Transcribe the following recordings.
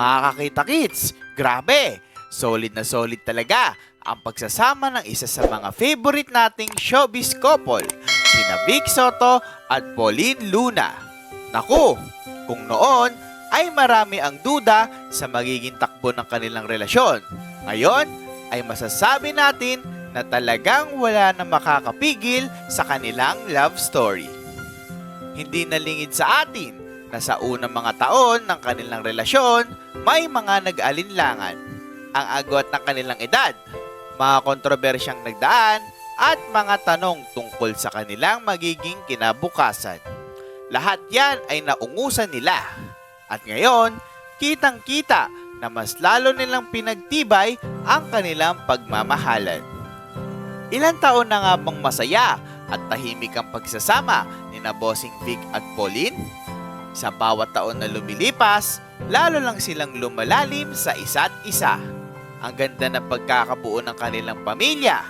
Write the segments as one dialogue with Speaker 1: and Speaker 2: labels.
Speaker 1: Makakakita kids, grabe! Solid na solid talaga ang pagsasama ng isa sa mga favorite nating showbiz couple, sina Vic Soto at Pauline Luna. Naku, kung noon ay marami ang duda sa magiging takbo ng kanilang relasyon. Ngayon ay masasabi natin na talagang wala na makakapigil sa kanilang love story. Hindi nalingid sa atin na sa unang mga taon ng kanilang relasyon, may mga nag-alinlangan. Ang agwat ng kanilang edad, mga kontrobersyang nagdaan, at mga tanong tungkol sa kanilang magiging kinabukasan. Lahat yan ay naungusan nila. At ngayon, kitang-kita na mas lalo nilang pinagtibay ang kanilang pagmamahalan. Ilang taon na nga bang masaya at tahimik ang pagsasama ni na Bossing Vic at Pauline? Sa bawat taon na lumilipas, lalo lang silang lumalalim sa isa't isa. Ang ganda ng pagkakabuo ng kanilang pamilya,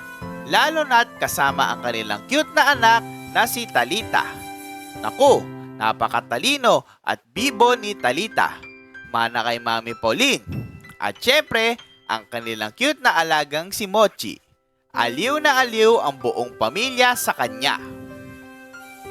Speaker 1: lalo na't kasama ang kanilang cute na anak na si Talita. Naku, napakatalino at bibo ni Talita. Mana kay Mami Pauline. At syempre, ang kanilang cute na alagang si Mochi. Aliw na aliw ang buong pamilya sa kanya.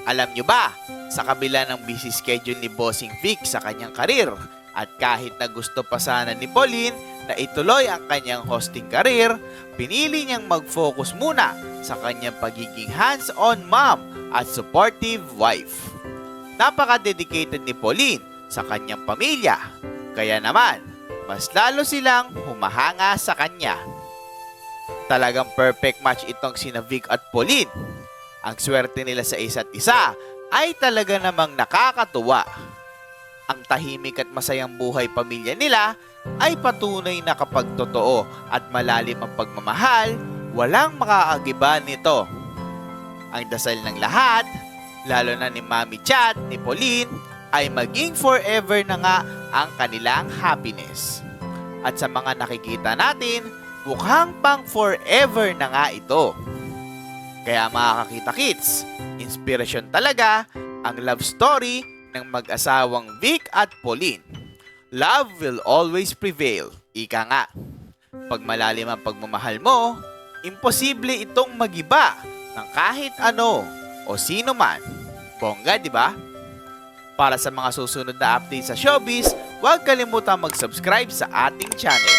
Speaker 1: Alam nyo ba, sa kabila ng busy schedule ni Bossing Vic sa kanyang karir, at kahit na gusto pa sana ni Pauline na ituloy ang kanyang hosting career, pinili niyang mag-focus muna sa kanyang pagiging hands-on mom at supportive wife. Napaka-dedicated ni Pauline sa kanyang pamilya, kaya naman, mas lalo silang humahanga sa kanya. Talagang perfect match itong sina Vic at Pauline. Ang swerte nila sa isa't isa ay talaga namang nakakatuwa. Ang tahimik at masayang buhay pamilya nila ay patunay na kapag totoo at malalim ang pagmamahal, walang makaagiba nito. Ang dasal ng lahat, lalo na ni Mami Chat, ni Pauline, ay maging forever na nga ang kanilang happiness. At sa mga nakikita natin, mukhang pang forever na nga ito. Kaya mga kakita kids, inspirasyon talaga ang love story ng mag-asawang Vic at Pauline. Love will always prevail. Ika nga. Pag malalim ang pagmamahal mo, imposible itong magiba ng kahit ano o sino man. Bongga, di ba? Para sa mga susunod na update sa showbiz, huwag kalimutang mag-subscribe sa ating channel.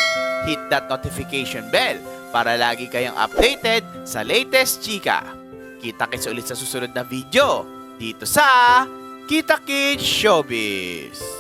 Speaker 1: Hit that notification bell para lagi kayong updated sa latest chika. Kita-kits ulit sa susunod na video dito sa Kita Kids Showbiz.